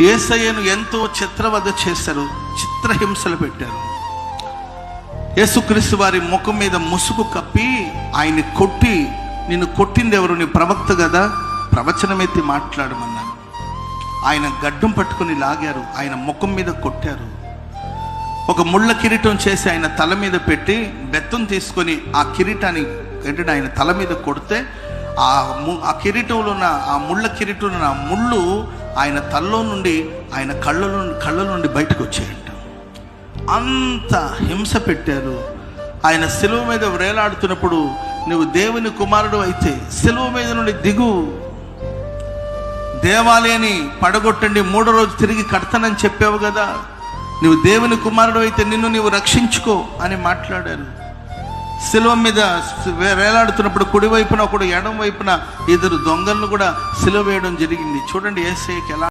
ఏసయ్యను ఎంతో చిత్రవద చేశారు చిత్రహింసలు పెట్టారు. యేసుక్రీస్తు వారి ముఖం మీద ముసుగు కప్పి ఆయన్ని కొట్టి నిన్ను కొట్టింది ఎవరు నీ ప్రవక్త కదా? ప్రవచనమెత్తి మాట్లాడమన్నాను ఆయన గడ్డం పట్టుకుని లాగారు ఆయన ముఖం మీద కొట్టారు. ఒక ముళ్ళ కిరీటం చేసి ఆయన తల మీద పెట్టి బెత్తం తీసుకొని ఆ కిరీటాన్ని ఏంటంటే ఆయన తల మీద కొడితే ఆ ము- ఆ కిరీటంలో ఉన్న ఆ ముళ్ళ కిరీటంలో ఉన్న ఆ ముళ్ళు ఆయన తలలో నుండి ఆయన కళ్ళలో కళ్ళ నుండి బయటకు వచ్చాయంట అంత హింస పెట్టారు. ఆయన సెలవు మీద వేలాడుతున్నప్పుడు నువ్వు దేవుని కుమారుడు అయితే సెలవు మీద నుండి దిగు. దేవాలయాన్ని పడగొట్టండి మూడో రోజు తిరిగి కడతానని చెప్పావు కదా. నువ్వు దేవుని కుమారుడు అయితే నిన్ను నీవు రక్షించుకో అని మాట్లాడారు. శిలువ మీద వేలాడుతున్నప్పుడు కుడి వైపున ఒకడు ఎడం వైపున ఇద్దరు దొంగలను కూడా సిలువ వేయడం జరిగింది. చూడండి ఏసైకి ఎలా